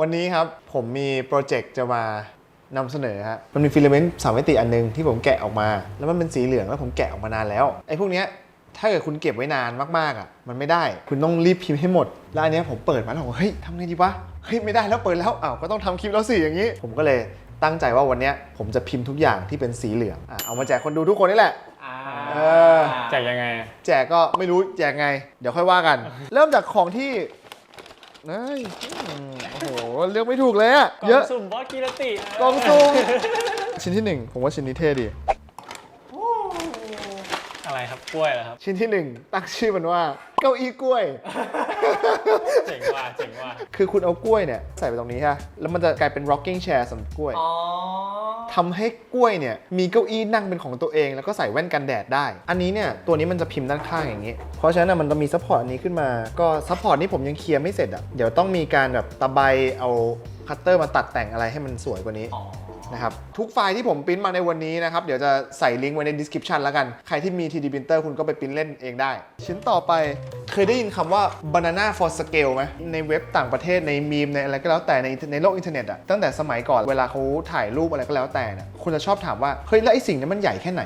วันนี้ครับผมมีโปรเจกต์จะมานำเสนอฮะ มันมีฟิลาเมนต์สามมิติอันหนึงที่ผมแกะออกมา แล้วมันเป็นสีเหลืองแล้วผมแกะออกมานานแล้ว ไอ้พวกเนี้ยถ้าเกิดคุณเก็บไว้นานมากๆอะ มันไม่ได้ คุณต้องรีบพิมพ์ให้หมด แล้วอันเนี้ยผมเปิดมาแล้วผมเฮ้ยทำไงดีวะ เฮ้ยไม่ได้แล้วเปิดแล้วอ้าวก็ต้องทำคลิปแล้วสิอย่างนี้ ผมก็เลยตั้งใจว่าวันเนี้ยผมจะพิมพ์ทุกอย่างที่เป็นสีเหลืองอะเอามาแจกคนดูทุกคนนี่แหละอ่าเออ แจกยังไง แจกก็ไม่รู้แจกไง เดี๋ยวค่อยว่ากัน เริ่มจากของที่เอ้ยอืมโอ้โห เลือกไม่ถูกเลยอะกล่เยอะองสุ่มบอสกีรติกล่องซุ่มชิ้นที่หนึ่งผมว่าชิ้นนี้เท่ดีอะไรครับกล้วยเหรอครับ ชิ้นที่หนึ่งตั้งชื่อมันว่า เก้าอี้กล้วย เจ๋งว่ะเจ๋งว่ะคือคุณเอากล้วยเนี่ยใส่ไปตรงนี้ฮะ แล้วมันจะกลายเป็น rocking chair สำหรับกล้วย อ๋อ ทำให้กล้วยเนี่ยมีเก้าอี้นั่งเป็นของตัวเอง แล้วก็ใส่แว่นกันแดดได้ อันนี้เนี่ยตัวนี้มันจะพิมพ์ด้านข้างอย่างนี้ เพราะฉะนั้นนะมันจะมีซัพพอร์ตอันนี้ขึ้นมา ก็ซัพพอร์ตนี้ผมยังเคลียร์ไม่เสร็จอะ เดี๋ยวต้องมีการแบบตะไบเอาคัตเตอร์มาตัดแต่งอะไรให้มันสวยกว่านี้ อ๋อ นะครับทุกไฟล์ที่ผมปริ้นมาในวันนี้นะครับ เดี๋ยวจะใส่ลิงก์ไว้ใน description แล้วกัน ใครที่มี 3D printer คุณก็ไปปริ้นเล่นเองได้ ชิ้นต่อไปเคยได้ยินคำว่า banana for scale ไหมในเว็บต่างประเทศในมีมในอะไรก็แล้วแต่ในในโลกอินเทอร์เน็ตอะตั้งแต่สมัยก่อนเวลาเขาถ่ายรูปอะไรก็แล้วแต่นี่ยคุณจะชอบถามว่าเฮ้ยแล้วไอ้สิ่งนี้มันใหญ่แค่ไหน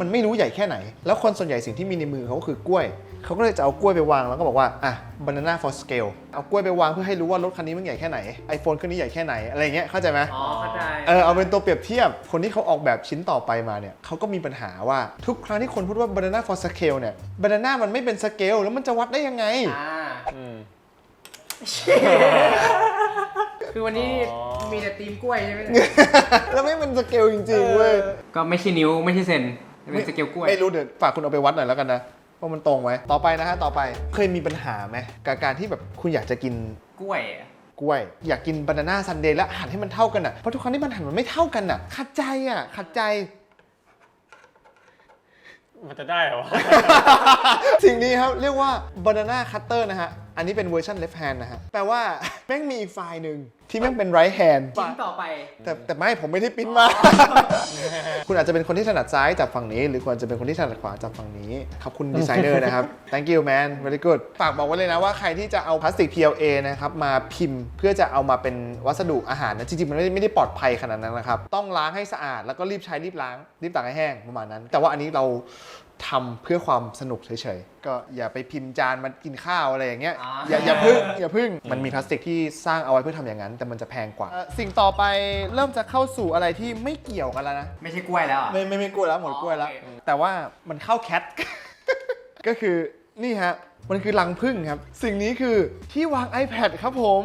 มันไม่รู้ใหญ่แค่ไหน แล้วคนส่วนใหญ่สิ่งที่มีในมือเขาก็คือกล้วย เขาก็เลยจะเอากล้วยไปวางแล้วก็บอกว่าอะ banana for scale เอากล้วยไปวางเพื่อให้รู้ว่ารถคันนี้มันใหญ่แค่ไหน iPhone เครื่องนี้ใหญ่แค่ไหนอะไรเงี้ยเข้าใจไหมอ๋อเข้าใจเออเอาเป็นตัวเปรียบเทียบคนที่เขาออกแบบชิ้นต่อไปมาเนี่ยเขาก็มีปัญหาว่าทุกครั้งที่คนพูดว่า banana for scale เนี่ย banana มันไม่เป็น scale แล้วมันจะวัดได้ยังไง อ่าอืมคือวันนี้อ๋อมีแต่ตีมกล้วยใช่ไหมแล้วไม่เป็น scale จริงๆเว้ยก็ไม่ใช่นิ้วไม่ใช่เซนเป็นสเกลกล้วย ไม่รู้เดี๋ยวฝากคุณเอาไปวัดหน่อยแล้วกันนะ ว่ามันตรงไหมต่อไปนะฮะ ต่อไป เคยมีปัญหาไหมกับการที่แบบคุณอยากจะกินกล้วยอะกล้วย อยากกินบานาน่าซันเดย์แล้วหั่นให้มันเท่ากันอะ เพราะทุกครั้งที่มันหั่นมันไม่เท่ากันอะ ขัดใจอะ ขัดใจ มันจะได้เหรอวะสิ่งนี้ครับ เรียกว่า banana cutter นะฮะ อันนี้เป็นเวอร์ชัน left hand นะฮะ แปลว่า แม่งมีอีกไฟล์หนึ่งที่แม่งเป็น right hand ชิ้นต่อไป แต่แต่ไม่ผมไม่ได้ปริ้นมา คุณอาจจะเป็นคนที่ถนัดซ้ายจับฝั่งนี้ หรือคุณอาจจะเป็นคนที่ถนัดขวาจับฝั่งนี้ ขอบคุณดีไซเนอร์นะครับ thank you man very good ฝากบอกไว้เลยนะว่าใครที่จะเอาพลาสติก PLA นะครับมาพิมพ์เพื่อจะเอามาเป็นวัสดุอาหารนะจริงๆ มันไม่ได้ไม่ได้ปลอดภัยขนาดนั้นนะครับ ต้องล้างให้สะอาดแล้วก็รีบใช้รีบล้างรีบตากให้แห้งประมาณนั้น แต่ว่าอันนี้เรา ทำเพื่อความสนุกเฉยๆ ก็อย่าไปพิมพ์จานมากินข้าวอะไรอย่างเงี้ยอ่าอย่าอย่าพึ่งอย่าพึ่ง มันมีพลาสติกที่สร้างเอาไว้เพื่อทำอย่างนั้น แต่มันจะแพงกว่า สิ่งต่อไปเริ่มจะเข้าสู่อะไรที่ไม่เกี่ยวกันแล้วนะ ไม่ใช่กล้วยแล้วอะ ไม่ไม่ไม่กล้วยแล้วหมดกล้วยแล้วอ๋อโอเคแต่ว่ามันเข้าแคท ก็คือนี่ฮะ มันคือรังผึ้งครับ สิ่งนี้คือที่วาง iPad ครับผม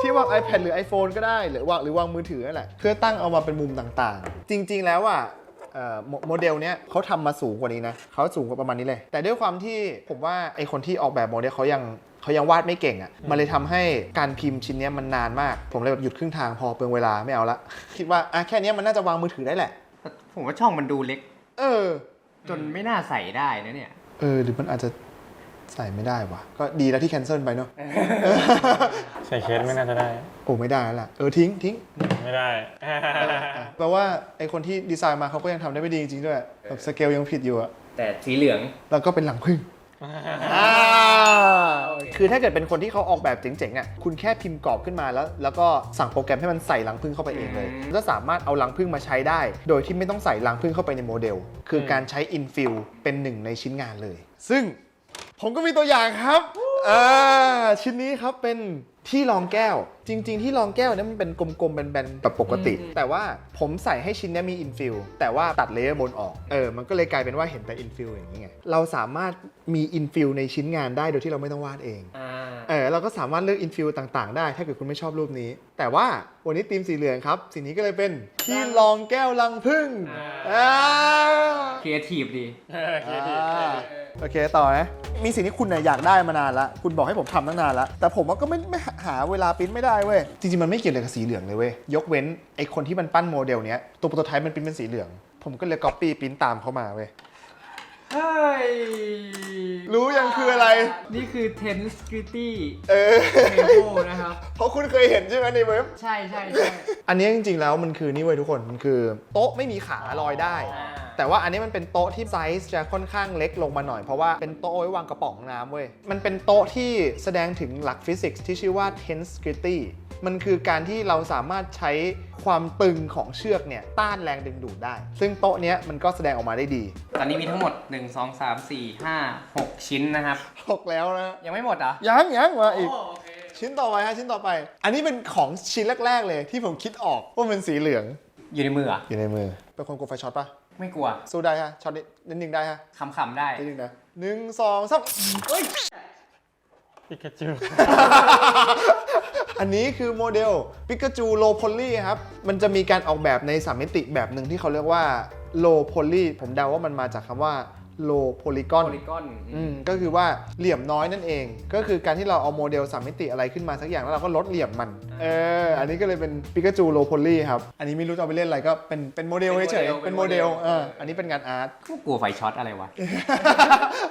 ที่วาง iPad หรือ iPhone ก็ได้ หรือวางหรือวางมือถือนั่นแหละ เพื่อตั้งเอามาเป็นมุมต่างๆ จริง ๆ แล้วอะเอ่อ โมโมเดลเนี้ยเขาทำมาสูงกว่านี้นะเขาสูงกว่าประมาณนี้เลย แต่ด้วยความที่ผมว่าไอคนที่ออกแบบโมเดลเขายังเขายังวาดไม่เก่งอะ่ะ มันเลยทำให้การพิมพ์ชิ้นเนี้ยมันนานมาก ผมเลยแบบหยุดครึ่งทางพอเปลืองเวลาไม่เอาละ คิดว่าอะแค่เนี้ยมันน่าจะวางมือถือได้แหละแต่ผมว่าช่องมันดูเล็ก เออ จนไม่น่าใส่ได้นะเนี่ย เออ หรือมันอาจจะ ใส่ไม่ได้วะก็ดีแล้วที่แคนเซิลไปเนาะใส่เคสไม่น่าจะได้ โอ้ไม่ได้แล้วล่ะเออทิ้งทิ้งไม่ได้แปลว่าไอคนที่ดีไซน์มาเขาก็ยังทำได้ไม่ดีจริงๆด้วยแบบสเกลยังผิดอยู่อะแต่สีเหลืองแล้วก็เป็นหลังพึ่งคือถ้าเกิดเป็นคนที่เขาออกแบบเจ๋งๆอะคุณแค่พิมพ์กรอบขึ้นมาแล้ว แล้วก็สั่งโปรแกรมให้มันใส่รังพึ่งเข้าไปเองเลยอืมก็สามารถเอารังพึ่งมาใช้ได้ โดยที่ไม่ต้องใส่รังพึ่งเข้าไปในโมเดล คือการใช้อินฟิลเป็นหนึ่งในชิ้นงานเลย ซึ่ง ผมก็มีตัวอย่างครับอ่าชิ้นนี้ครับเป็นที่รองแก้ว จริง ๆ ที่รองแก้วเนี่ยมันเป็นกลมๆแบนๆแบบปกติอืมแต่ว่าผมใส่ให้ชิ้นเนี้ยมีอินฟิลแต่ว่าตัดเลเยอร์บนออกเออมันก็เลยกลายเป็นว่าเห็นแต่อินฟิลอย่างนี้ไงเราสามารถมีอินฟิลในชิ้นงานได้โดยที่เราไม่ต้องวาดเอง อ่า เออเราก็สามารถเลือกอินฟิลต่างๆ ได้ ถ้าเกิดคุณไม่ชอบรูปนี้ แต่ว่าวันนี้ทีมสีเหลืองครับสีนี้ก็เลยเป็นที่รองแก้วลังพึ่งอ่าครีเอทีฟดี อ่าโอเคต่อนะ มีสิ่งที่คุณเนี่ยอยากได้มานานละคุณบอกให้ผมทำตั้งนานละแต่ผมว่าก็ไม่ไม่หาเวลาปริ้นไม่ได้เว้ยจริงๆมันไม่เกี่ยวเลยกับสีเหลืองเลยเว้ยยกเว้นไอคนที่มันปั้นโมเดลเนี้ยตัวโปรโตไทป์มันปริ้นเป็นสีเหลือง ผมก็เลยก๊อปปี้ปริ้นตามเขามาเว้ย เฮ้ย รู้ยังคืออะไร นี่คือ Tense Gritty เออ Memo นะครับ เพราะคุณเคยเห็นใช่ไหมในเว็บ ใช่ใช่ใช่อันนี้จริงๆแล้วมันคือนี่เว้ยทุกคน มันคือโต๊ะไม่มีขาลอยได้อ่าแต่ว่าอันนี้มันเป็นโต๊ะที่ไซส์จะค่อนข้างเล็กลงมาหน่อย เพราะว่าเป็นโต๊ะเอาไว้วางกระป๋องน้ำเว้ย มันเป็นโต๊ะที่แสดงถึงหลักฟิสิกส์ที่ชื่อว่า tense gritty มันคือการที่เราสามารถใช้ความตึงของเชือกเนี่ยต้านแรงดึงดูดได้ ซึ่งโต๊ะเนี้ยมันก็แสดงออกมาได้ดี ตอนนี้มีทั้งหมด 1 2 3 4 5 6 ชิ้นนะครับ หกแล้วนะ ยังไม่หมดเหรอยังยังมาอีก โอเค ชิ้นต่อไปฮะชิ้นต่อไป อันนี้เป็นของชิ้นแรก ๆ เลยที่ผมคิดออกว่ามันสีเหลืองอยู่ในมือเหรออยู่ในมือ เป็นคนกลัวไฟช็อตปะไม่กลัวสู้ได้ฮะช็อตนิดนิดนึงได้ฮะขำๆได้ นิดนึงนะหนึ่งสองสามเฮ้ย ปิกาจูอันนี้คือโมเดลปิกาจูโลโพลีครับ มันจะมีการออกแบบในสามมิติแบบหนึ่งที่เขาเรียกว่าโลโพลีผมเดาว่ามันมาจากคำว่า โลโพลีกอนโพลีกอนอืมก็คือว่าเหลี่ยมน้อยนั่นเอง ก็คือการที่เราเอาโมเดลสามมิติอะไรขึ้นมาสักอย่างแล้วเราก็ลดเหลี่ยมมัน เออ อันนี้ก็เลยเป็นปิกาจูโลโพลีครับ อันนี้ไม่รู้จะเอาไปเล่นอะไรก็เป็นเป็นโมเดลเฉยๆเป็นโมเดลเอออันนี้เป็นงานอาร์ตก็กลัวไฟช็อตอะไรวะ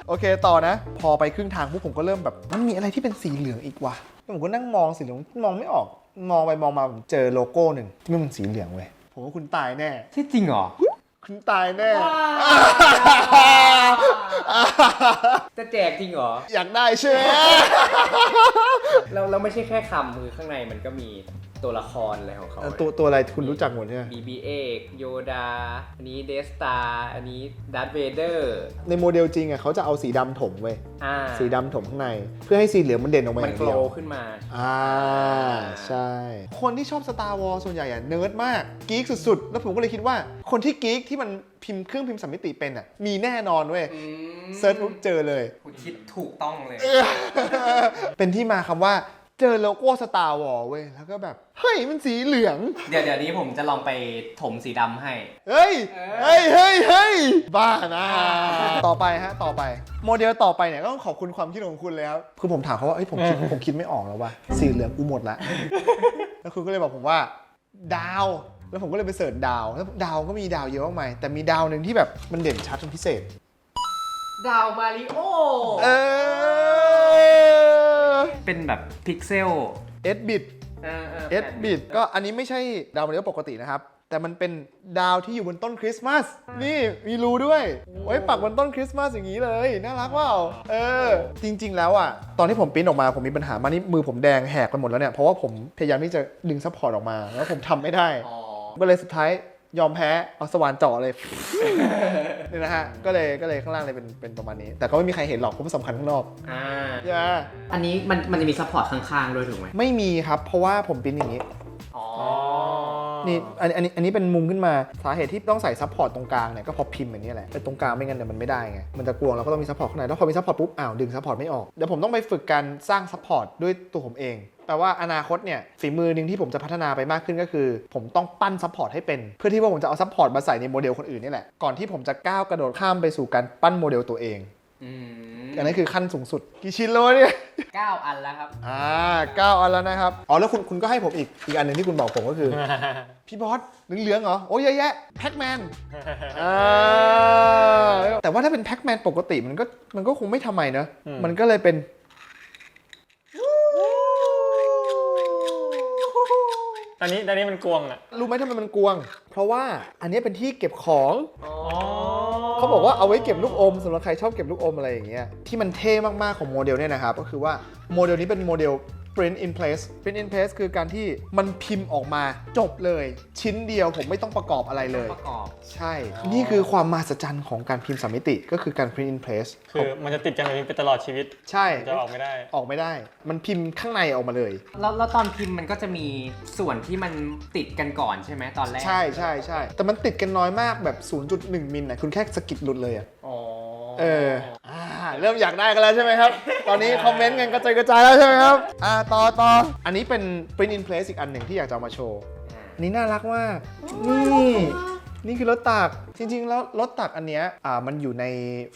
โอเคต่อนะ พอไปครึ่งทางปุ๊บผมก็เริ่มแบบมันมีอะไรที่เป็นสีเหลืองอีกวะแล้วผมก็นั่งมองสีเหลืองมองไม่ออก มองไปมองมาผมเจอโลโก้หนึ่งที่มันเป็นสีเหลืองเว้ยผมว่าคุณตายแน่ที่จริงเหรอ คุณตายแน่ จะแจกจริงเหรอ อยากได้ใช่ไหม เราเราไม่ใช่แค่คำคือข้างในมันก็มี ตัวละครอะไรของเขาเออตัวตัวอะไรคุณรู้จักหมดใช่ไหม บีบีเอกโยดา อันนี้เดสตาอันนี้ดัตเวเดอร์ในโมเดลจริงอะเขาจะเอาสีดำถมเว้ย อ่าสีดำถมข้างใน เพื่อให้สีเหลืองมันเด่นออกมาอมันย่างโกลเดียว ขึ้นมา อ่า ใช่ คนที่ชอบ Star Wars ส่วนใหญ่อะเนิร์ดมาก กีกสุดๆ แล้วผมก็เลยคิดว่า คนที่กีกที่มันพิมพ์เครื่องพิมพ์สามมิติเป็นอะ มีแน่นอนเว้ย เซิร์ชปุ๊บเจอเลย คุณคิดถูกต้องเลย เป็นที่มาคำว่า เจอโลโก้ Star Wars เว้ย แล้วก็แบบ เฮ้ย มันสีเหลือง เดี๋ยวเดี๋ยวนี้ผมจะลองไปถมสีดำให้ เฮ้ย เฮ้ย เฮ้ย เฮ้ย บ้านะ ต่อไปฮะ ต่อไป โมเดลต่อไปเนี่ยก็ต้องขอบคุณความคิดของคุณเลยครับ คือผมถามเขาว่าเอ้ย ผมคิด ผมคิดไม่ออกแล้วว่าสีเหลืองกูหมดละ แล้วคุณก็เลยบอกผมว่า ดาว แล้วผมก็เลยไปเสิร์ชดาว แล้วดาวก็มีดาวเยอะมากมาย แต่มีดาวหนึ่งที่แบบมันเด่นชัดเป็นพิเศษ ดาวมาริโอ เออ เป็นแบบพิกเซลเอสบิดเออเอสบิดก็อันนี้ไม่ใช่ดาวมาริโอปกตินะครับ แต่มันเป็นดาวที่อยู่บนต้นคริสต์มาสนี่มีรูด้วยไว้ปักบนต้นคริสต์มาสอย่างนี้เลยน่ารักเปล่าเออ จริง ๆ แล้วอะตอนที่ผมปริ้นออกมาผมมีปัญหามานี่มือผมแดงแหกไปหมดแล้วเนี่ยเพราะว่าผมพยายามที่จะดึงซัพพอร์ตออกมาแล้วผมทำไม่ได้ อ๋อ ก็เลยสุดท้าย ยอมแพ้เอาสว่านเจาะเลยนี่นะฮะก็เลยก็เลยข้างล่างเลยเป็นเป็นประมาณนี้ แต่ก็ไม่มีใครเห็นหรอกเพราะมันสำคัญข้างนอกอ่าอย่าอันนี้มันมันจะมีซัพพอร์ตข้างๆด้วยถูกไหมไม่มีครับ เพราะว่าผมปริ้นอย่างนี้ อ๋อนี่อันอันนี้อันนี้เป็นมุมขึ้นมาสาเหตุที่ต้องใส่ซัพพอร์ตตรงกลางเนี่ยก็เพอพิมพ์อย่างนี้แหละไอ้ตรงกลางไม่งั้นเดี๋ยวมันไม่ได้ไงมันจะกลวงแล้วก็ต้องมีซัพพอร์ตข้างในแล้วพอมีซัพพอร์ตปุ๊บอ้าวดึงซัพพอร์ตไม่ออกเดี๋ยวผมต้องไปฝึกการสร้างซัพพอร์ตด้วยตัวผมเอง แปลว่าอนาคตเนี่ยฝีมือหนึ่งที่ผมจะพัฒนาไปมากขึ้นก็คือ ผมต้องปั้นซัพพอร์ตให้เป็น เพื่อที่ว่าผมจะเอาซัพพอร์ตมาใส่ในโมเดลคนอื่นนี่แหละ ก่อนที่ผมจะก้าวกระโดดข้ามไปสู่การปั้นโมเดลตัวเองอืมอันนี้คือขั้นสูงสุด กี่ชิ้นแล้ววะเนี่ยเก้าอันแล้วครับ อ่าเก้าอันแล้วนะครับ อ๋อ แล้วคุณคุณก็ให้ผมอีก อีกอันหนึ่งที่คุณบอกผมก็คือ พี่บอสเหลืองๆเหรอ โอ้ยเยอะแยะแพ็กแมนแต่ว่าถ้าเป็นแพ็กแมนปกติมันก็มันก็คงไม่ทำไมเนอะอืมมันก็เลยเป็น อนนี้ตอนนี้มันกวงอะ รู้ไหมทำไมมันกวง เพราะว่าอันนี้เป็นที่เก็บของอ๋อเขาบอกว่าเอาไว้เก็บลูกอมสำหรับใครชอบเก็บลูกอมอะไรอย่างเงี้ยที่มันเท่มากๆของโมเดลเนี่ยนะครับก็คือว่าโมเดลนี้เป็นโมเดล print in place print in place คือการที่มันพิมพ์ออกมาจบเลย ชิ้นเดียวผมไม่ต้องประกอบอะไรเลย ประกอบ ใช่ นี่คือความมหัศจรรย์ของการพิมพ์สามมิติก็คือการ print in place คือมันจะติดกันแบบนี้ไปตลอดชีวิต ใช่ จะออกไม่ได้ ออกไม่ได้ มันพิมพ์ข้างในออกมาเลย แล้วแล้วตอนพิมพ์มันก็จะมีส่วนที่มันติดกันก่อนใช่ไหมตอนแรก ใช่ใช่ใช่ แต่มันติดกันน้อยมากแบบ 0.1 มิลนะคุณแค่สะกิดหลุดเลยอะอ๋อ เอออ่า เริ่มอยากได้กันแล้วใช่ไหมครับ ตอนนี้คอมเมนต์กันกระจายกระจายแล้วใช่ไหมครับ อ่าต่อต่ออันนี้เป็น print in place อีกอันหนึ่งที่อยากจะเอามาโชว์อันนี้น่ารักมาก นี่ นี่คือรถตัก จริงๆ แล้วรถตักอันเนี้ยอ่ามันอยู่ใน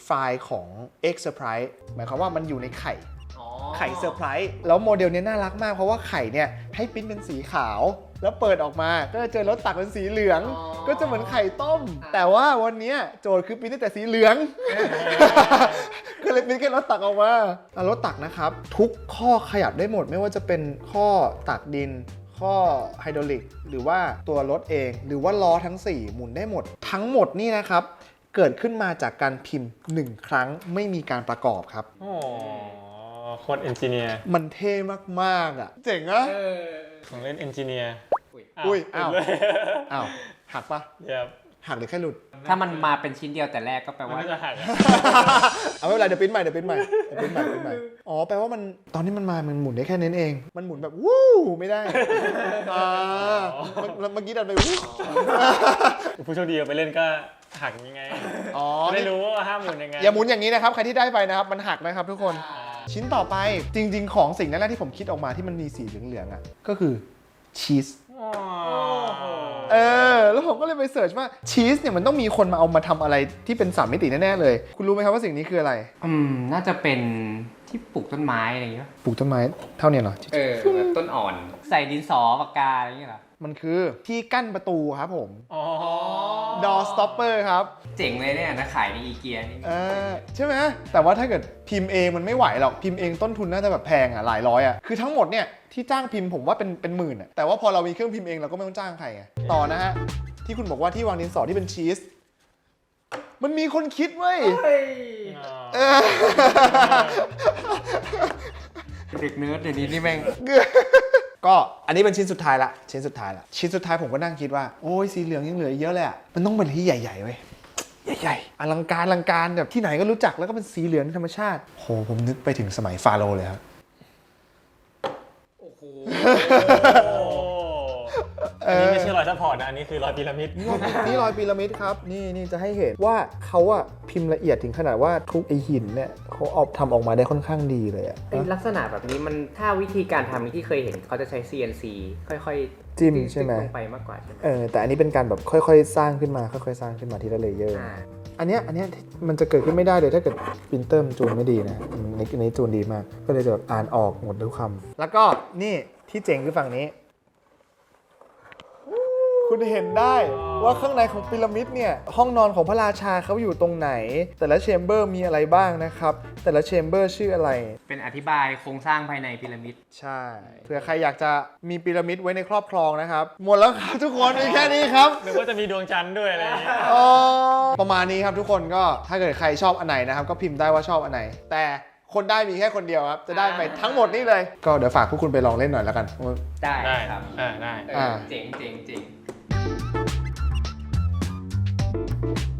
ไฟล์ของ X Surprise หมายความว่ามันอยู่ในไข่อ๋อไข่เซอร์ไพรส์แล้วโมเดลเนี้ยน่ารักมากเพราะว่าไข่เนี่ยให้ปริ้นเป็นสีขาว แล้วเปิดออกมาก็จะเจอรถตักเป็นสีเหลือง ก็จะเหมือนไข่ต้ม แต่ว่าวันเนี้ยโจทย์คือปริ้นได้แต่สีเหลือง ก็เลยปริ้นแค่รถตักออกมาอะรถตักนะครับ ทุกข้อขยับได้หมดไม่ว่าจะเป็นข้อตักดิน ข้อไฮดรอลิก หรือว่าตัวรถเอง หรือว่าล้อทั้ง 4 หมุนได้หมด ทั้งหมดนี่นะครับ เกิดขึ้นมาจากการพิมพ์ 1 ครั้งไม่มีการประกอบครับ โอ้โคตรเอนจิเนียร์มันเท่มากๆอะ เจ๋งอะเออของเล่นเอนจิเนียร์อุ้ยอ้าวเลยอ้าวหักปะ เดี๋ยว หักหรือแค่หลุด ถ้ามันมาเป็นชิ้นเดียวแต่แรกก็แปลมันว่า ก็จะหักอะเอาไม่เป็นไรเดี๋ยวปริ้นใหม่เดี๋ยวปริ้นใหม่เดี๋ยวปริ้นใหม่ปริ้นใหม่อ๋อแปลว่ามันตอนที่มันมามันหมุนได้แค่นั้นเอง มันหมุนแบบวู้ไม่ได้อ่าเมื่อเมื่อกี้ดันไปวู้ผู้โชคดีเอาไปเล่นก็หักยังไงอ๋อไม่นี่รู้ว่าห้ามหมุนยังไงอย่าหมุนอย่างนี้นะครับใครที่ได้ไปนะครับมันหักนะครับทุกคน ชิ้นต่อไปจริง ๆ ของสิ่งนั้นแรกที่ผมคิดออกมาที่มันมีสีเหลืองๆอะก็คือชีสอ๋อ เออ แล้วผมก็เลยไปเสิร์ชว่าชีสเนี่ยมันต้องมีคนมาเอามาทำอะไรที่เป็นสามมิติแน่ ๆ เลย คุณรู้ไหมครับว่าสิ่งนี้คืออะไร อืม น่าจะเป็นที่ปลูกต้นไม้อะไรอย่างเงี้ยปลูกต้นไม้เท่าเนี้เหรอ เออแบบต้นอ่อน ใส่ดินสอปากกาอะไรอย่างเงี้ยเหรอ มันคือที่กั้นประตูครับผม อ๋อ door stopper ครับ เจ๋งเลยเนี่ยนะขายในอีเกียนี่เออใช่ไหมแต่ว่าถ้าเกิดพิมพ์เองมันไม่ไหวหรอกพิมพ์เองต้นทุนน่าจะแบบแพงอะหลายร้อยอะคือทั้งหมดเนี่ยที่จ้างพิมพ์ผมว่าเป็นเป็นหมื่นอะแต่ว่าพอเรามีเครื่องพิมพ์เองเราก็ไม่ต้องจ้างใครไงต่อนะฮะที่คุณบอกว่าที่วางดินสอที่เป็นชีสมันมีคนคิดเว้ยเออเด็กเนิร์ดเดี๋ยวนี้นี่แม่ง ก็อันนี้เป็นชิ้นสุดท้ายละชิ้นสุดท้ายละชิ้นสุดท้ายผมก็นั่งคิดว่าโอ้ยสีเหลืองยังเหลือเยอะเลยอะมันต้องเป็นที่ใหญ่ๆเว้ยใหญ่ๆอลังการอลังการแบบที่ไหนก็รู้จักแล้วก็เป็นสีเหลืองธรรมชาติโหผมนึกไปถึงสมัยฟาโรห์เลยครับโอ้โห อันนี้ไม่ใช่รอยซัพพอร์ตนะ อันนี้คือรอยพีระมิด นี่รอยพีระมิดครับ นี่นี่จะให้เห็นว่าเขาอะพิมพ์ละเอียดถึงขนาดว่าทุกไอหินเนี่ยเขาเอาทำออกมาได้ค่อนข้างดีเลยอะไอ้ลักษณะแบบนี้มันถ้าวิธีการทำที่เคยเห็นเขาจะใช้ CNC ค่อยๆจิ้มใช่ไหมลงไปมากกว่าใช่ไหมเออแต่อันนี้เป็นการแบบค่อยๆ สร้างขึ้นมาค่อยๆ สร้างขึ้นมาทีละเลเยอร์อ่าอันเนี้ยอันเนี้ยมันจะเกิดขึ้นไม่ได้เลยถ้าเกิดปรินเตอร์มันจูนไม่ดีนะอันนี้อันนี้จูนดีมาก ก็เลยจะแบบอ่านออกหมดทุกคำแล้วก็นี่ที่เจ๋งคือฝั่งนี้ คุณเห็นได้ว่าข้างในของพีระมิดเนี่ย ห้องนอนของพระราชาเขาอยู่ตรงไหน แต่ละแชมเบอร์มีอะไรบ้างนะครับ แต่ละแชมเบอร์ชื่ออะไร เป็นอธิบายโครงสร้างภายในพีระมิด ใช่เผื่อใครอยากจะมีพีระมิดไว้ในครอบครองนะครับ หมดแล้วครับทุกคนมีแค่นี้ครับนึกว่าจะมีดวงจันทร์ด้วยอะไรอย่างเงี้ยอ๋อประมาณนี้ครับทุกคนก็ถ้าเกิดใครชอบอันไหนนะครับ ก็พิมพ์ได้ว่าชอบอันไหน แต่คนได้มีแค่คนเดียวครับ จะได้ไปทั้งหมดนี้เลย ก็เดี๋ยวฝากพวกคุณไปลองเล่นหน่อยแล้วกัน ได้ได้ครับ อ่าได้ เอออาเจ๋งเจ๋งเจ๋ง Thank you